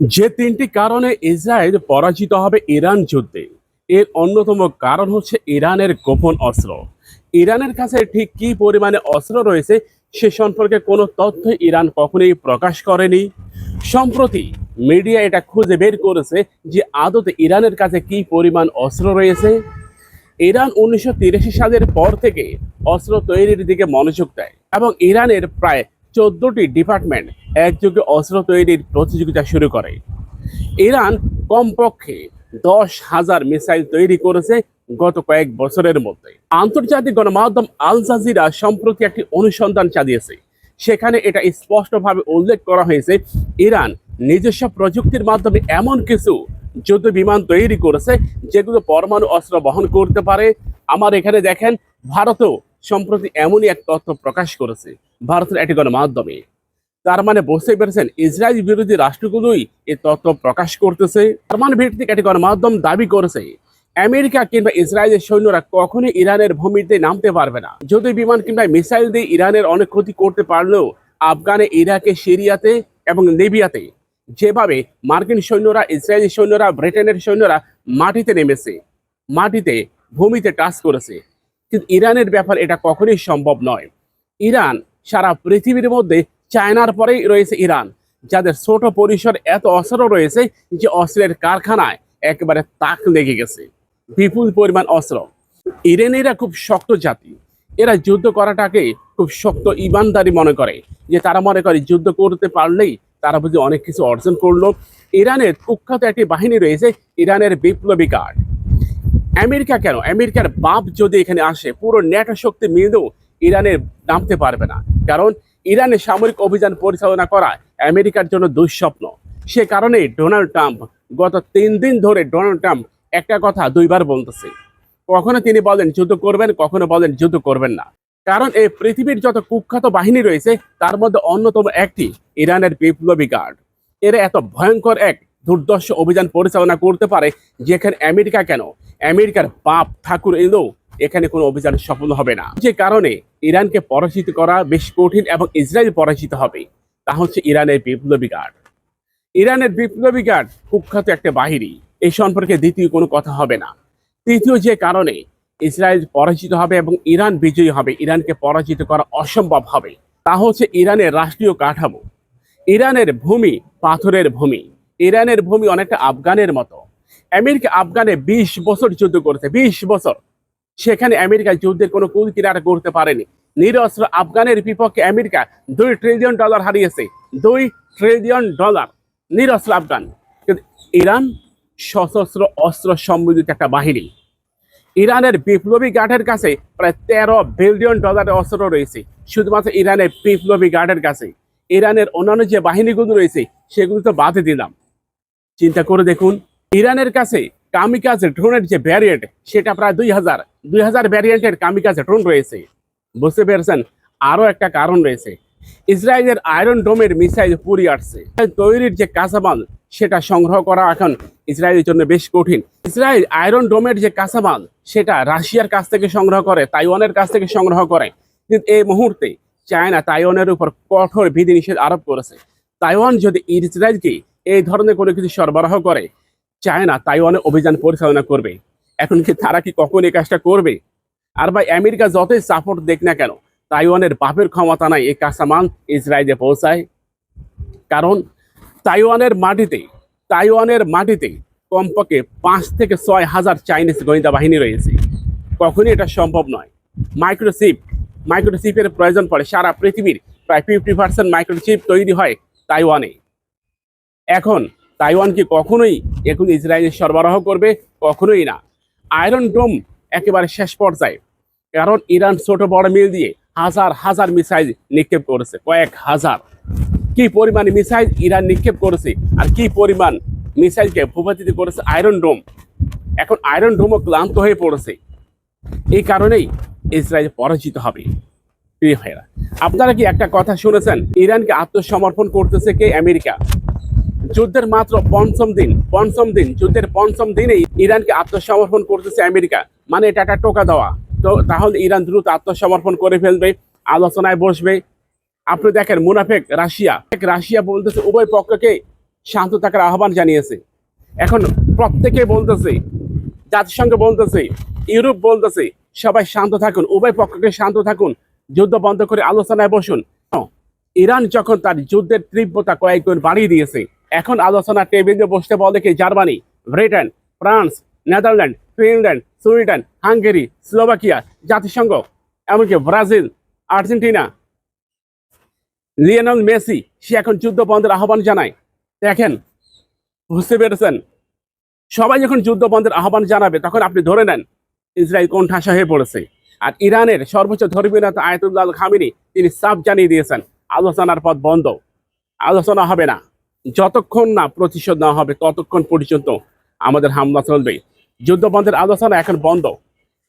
যে তিনটি কারণে ইসরায়েল পরাজিত হবে ইরান যুদ্ধে, এর অন্যতম কারণ হচ্ছে ইরানের গোপন অস্ত্র। ইরানের কাছে ঠিক কী পরিমাণে অস্ত্র রয়েছে, সে সম্পর্কে কোনো তথ্য ইরান কখনোই প্রকাশ করেনি। সম্প্রতি মিডিয়া এটা খুঁজে বের করেছে যে আদতে ইরানের কাছে কী পরিমাণ অস্ত্র রয়েছে। ইরান উনিশশো তিরাশি সালের পর থেকে অস্ত্র তৈরির দিকে মনোযোগ দেয় এবং ইরানের প্রায় চোদ্দটি ডিপার্টমেন্ট একযোগে অস্ত্র তৈরির প্রতিযোগিতা শুরু করে। ইরান কমপক্ষে দশ হাজার মিসাইল তৈরি করেছে গত কয়েক বছরের মধ্যে। আন্তর্জাতিক গণমাধ্যম আল জাজিরা সম্প্রতি একটি অনুসন্ধান চালিয়েছে। সেখানে এটা স্পষ্টভাবে উল্লেখ করা হয়েছে, ইরান নিজস্ব প্রযুক্তির মাধ্যমে এমন কিছু যুদ্ধ বিমান তৈরি করেছে যেগুলো পরমাণু অস্ত্র বহন করতে পারে। আমার এখানে দেখেন, ভারতও সম্প্রতি এমনই এক তথ্য প্রকাশ করেছে ভারতের একটি গণমাধ্যমে। তার মানে বুঝতে পেরেছেন, ইসরায়েল বিরোধী রাষ্ট্রগুলোই এই তথ্য প্রকাশ করতেছে। জার্মান ভিত্তিক একটি গণমাধ্যম দাবি করেছে, আমেরিকা কিংবা ইসরায়েলের সৈন্যরা কখনোই ইরানের ভূমিতে নামতে পারবে না। যদি বিমান কিংবা মিসাইল দিয়ে ইরানের অনেক ক্ষতি করতে পারলেও আফগানে ইরাকে, সিরিয়াতে এবং লিবিয়াতে যেভাবে মার্কিন সৈন্যরা, ইসরায়েলি সৈন্যরা, ব্রিটেনের সৈন্যরা মাটিতে নেমেছে, মাটিতে ভূমিতে টাচ করেছে কিন্তু ইরানের ব্যাপার এটা কখনোই সম্ভব নয়। ইরান সারা পৃথিবীর মধ্যে চায়নার পরেই রয়েছে ইরান, যাদের ছোট পরিসর এত অস্ত্র রয়েছে যে অস্ত্রের কারখানায় একেবারে তাক লেগে গেছে। বিপুল পরিমাণ অস্ত্র। ইরানিরা খুব শক্ত জাতি। এরা যুদ্ধ করাটাকে খুব শক্ত ইমানদারি মনে করে, যে তারা মনে করে যুদ্ধ করতে পারলেই তারা বুঝি অনেক কিছু অর্জন করল। ইরানের কুখ্যাত একটি বাহিনী রয়েছে, ইরানের বিপ্লবী গার্ড। আমেরিকা কেন? আমেরিকার বাপ যদি এখানে আসে, পুরো নেটো শক্তি মিলেও ইরানের নামতে পারবে না। কারণ ইরানের সামরিক অভিযান পরিচালনা করা আমেরিকার জন্য দুঃস্বপ্ন। সে কারণে ডোনাল্ড ট্রাম্প গত তিন দিন ধরে ডোনাল্ড ট্রাম্প একটা কথা দুইবার বলতেছে। কখনো তিনি বলেন, যুদ্ধ করবেন কখনো বলেন, যুদ্ধ করবেন না। কারণ এই পৃথিবীর যত কুখ্যাত বাহিনী রয়েছে, তার মধ্যে অন্যতম একটি ইরানের বিপ্লবী গার্ড। এরা এত ভয়ঙ্কর এক দুর্দর্শ অভিযান পরিচালনা করতে পারে, যেখানে আমেরিকা কেন? আমেরিকার বাপ ঠাকুর এলেও এখানে কোনো অভিযান সফল হবে না। যে কারণে ইরানকে পরাজিত করা বেশ কঠিন এবং ইসরায়েল পরাজিত হবে। তা হচ্ছে ইরানের বিপ্লবী গার্ড। ইরানের বিপ্লবী গার্ড কুখ্যাত একটা বাহিনী। এই সম্পর্কে দ্বিতীয় কোনো কথা হবে না। তৃতীয় যে কারণে ইসরায়েল পরাজিত হবে এবং ইরান বিজয়ী হবে, ইরানকে পরাজিত করা অসম্ভব হবে, তা হচ্ছে ইরানের রাষ্ট্রীয় কাঠামো। ইরানের ভূমি পাথরের ভূমি। ইরানের ভূমি অনেকটা আফগানের মতো। আমেরিকা আফগানে বিশ বছর যুদ্ধ করেছে, বিশ বছর। সেখানে আমেরিকা যুদ্ধের কোনো কুল কিনারা করতে পারেনি। নিরস্ত্র আফগানের বিপক্ষে আমেরিকা দুই ট্রিলিয়ন ডলার হারিয়েছে, দুই ট্রিলিয়ন ডলার নিরস্ত্র আফগান। কিন্তু ইরান সশস্ত্র অস্ত্র সম্বন্ধিত একটা বাহিনী। ইরানের বিপ্লবী গার্ডের কাছে প্রায় তেরো বিলিয়ন ডলারের অস্ত্র রয়েছে। শুধুমাত্র ইরানের বিপ্লবী গার্ডের কাছে। ইরানের অন্যান্য যে বাহিনীগুলো রয়েছে, সেগুলো তো বাদে দিলাম। চিন্তা করে দেখুন। ইরানের কাছে কামিকাজ ড্রোনের যে ব্যারিয়েন্ট সেটা প্রায় দুই হাজার দুই হাজার ব্যারিয়েন্টের কামিকাজ ড্রোন রয়েছে। বুঝতে পেরেছেন? আরও একটা কারণ রয়েছে। ইসরায়েলের আয়রন ডোমের মিসাইল পুরি আসছে। তৈরির যে কাঁচামাল, সেটা সংগ্রহ করা এখন ইসরায়েলের জন্য বেশ কঠিন। ইসরায়েল আয়রন ডোমের যে কাঁচামাল, সেটা রাশিয়ার কাছ থেকে সংগ্রহ করে, তাইওয়ানের কাছ থেকে সংগ্রহ করে। কিন্তু এই মুহূর্তে চায়না তাইওয়ানের উপর কঠোর বিধিনিষেধ আরোপ করেছে। তাইওয়ান যদি ইসরায়েলকে এই ধরনের কোনো কিছু সরবরাহ করে? চায়না, তাইওয়ানে অভিযান পরিচালনা করবে। এখন কি তারা কি কখন এই কাজটা করবে? আর ভাই, আমেরিকা যতই সাপোর্ট দেখ না কেন, তাইওয়ানের বাপের ক্ষমতা নাই এই কাঁচামাল ইসরায়েলে পৌঁছায়। কারণ তাইওয়ানের মাটিতে তাইওয়ানের মাটিতে কমপক্ষে পাঁচ থেকে ছয় হাজার চাইনিজ গোয়েন্দা বাহিনী রয়েছে। কখনই এটা সম্ভব নয়। মাইক্রোচিপ, মাইক্রোচিপের প্রয়োজন পড়ে সারা পৃথিবীর প্রায় ফিফটি পার্সেন্ট মাইক্রোচিপ তৈরি হয় তাইওয়ানে। এখন তাইওয়ান কি কখনোই এখন ইসরায়েল সরবরাহ করবে? কখনোই না। আয়রন ডোম একেবারে শেষ পর্যায়ে। কারণ ইরান ছোট বড় মিল দিয়ে হাজার হাজার মিসাইল নিক্ষেপ করেছে, কয়েক হাজার। কি পরিমাণ মিসাইল ইরান নিক্ষেপ করেছে আর কি পরিমাণ মিসাইলকে ভূপাতিত করেছে আয়রন ডোম এখন আয়রন ডোমও ক্লান্ত হয়ে পড়েছে। এই কারণেই ইসরায়েল পরাজিত হবে। প্রিয় ভাইরা আপনারা কি একটা কথা শুনেছেন? ইরানকে আত্মসমর্পণ করতেছে কে? আমেরিকা। যুদ্ধের মাত্র পঞ্চম দিন পঞ্চম দিন, যুদ্ধের পঞ্চম দিনেই ইরানকে আত্মসমর্পণ করতেছে আমেরিকা। মানে এটা একটা টোকা দেওয়া। তো তাহলে ইরান দ্রুত আত্মসমর্পণ করে ফেলবে, আলোচনায় বসবে। আপনি দেখেন, মুনাফেক রাশিয়া। রাশিয়া বলতেছে, উভয় পক্ষকে শান্ত থাকার আহ্বান জানিয়েছে। এখন প্রত্যেকে বলতেছে, জাতিসংঘ বলতেছে, ইউরোপ বলতেছে, সবাই শান্ত থাকুন, উভয় পক্ষকে শান্ত থাকুন, যুদ্ধ বন্ধ করে আলোচনায় বসুন। ইরান যখন তার যুদ্ধের তীব্রতা কয়েক গুণ বাড়িয়ে দিয়েছে এখন আলোচনা টেবিলে বসতে বলে কি Germany, Britain, France, Netherland, Finland, Sweden, Hungary, Slovakia, জাতিসংঘ, এমনকি ব্রাজিল, আর্জেন্টিনা। লিওনেল মেসি, সে এখন যুদ্ধ বন্ধের আহ্বান জানায়। দেখেন, বুঝতে পেরেছেন? সবাই যখন যুদ্ধ বন্ধের আহ্বান জানাবে, তখন আপনি ধরে নেন, ইসরায়েল কোন ঠাসা হয়ে পড়েছে। আর ইরানের সর্বোচ্চ ধর্মীয় নেতা আয়তুল্লাহ খামিনি তিনি সাফ জানিয়ে দিয়েছেন, আলোচনার পথ বন্ধ। আলোচনা হবে না। যতক্ষণ না প্রতিশোধ না হবে, ততক্ষণ পর্যন্ত আমাদের হামলা চলবে। যুদ্ধ বন্ধের আলোচনা এখন বন্ধ।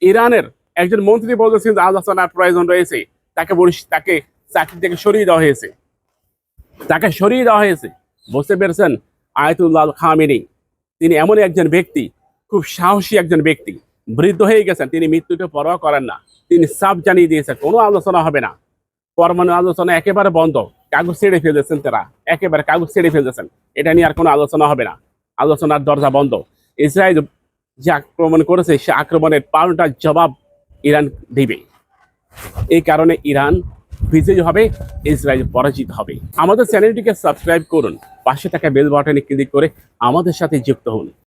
ইরানের একজন মন্ত্রী বলেছেন যে আলোচনার প্রয়োজন রয়েছে। তাকে তাকে চাকরি থেকে সরিয়ে দেওয়া হয়েছে। তাকে সরিয়ে দেওয়া হয়েছে। বুঝতে পেরেছেন? আয়তুল্লাহ খামিনি তিনি এমন একজন ব্যক্তি, খুব সাহসী একজন ব্যক্তি। বৃদ্ধ হয়ে গেছেন, তিনি মৃত্যুকে পরোয়া করেন না। তিনি সাফ জানিয়ে দিয়েছেন, কোনো আলোচনা হবে না। পরমাণু আলোচনা একেবারে বন্ধ। কাগজ ছেড়ে ফেলেছেন তারা। একেবারে কাগজ ছেড়ে ফেলেছেন এটা নিয়ে আর কোনো আলোচনা হবে না। আলোচনার দরজা বন্ধ। ইসরায়েল যে আক্রমণ করেছে, সে আক্রমণের পাল্টা জবাব ইরান দিবে। এই কারণে ইরান বিজয়ী হবে, ইসরায়েল পরাজিত হবে। আমাদের চ্যানেলটিকে সাবস্ক্রাইব করুন। পাশে থাকা বেল বাটনে ক্লিক করে আমাদের সাথে যুক্ত হন।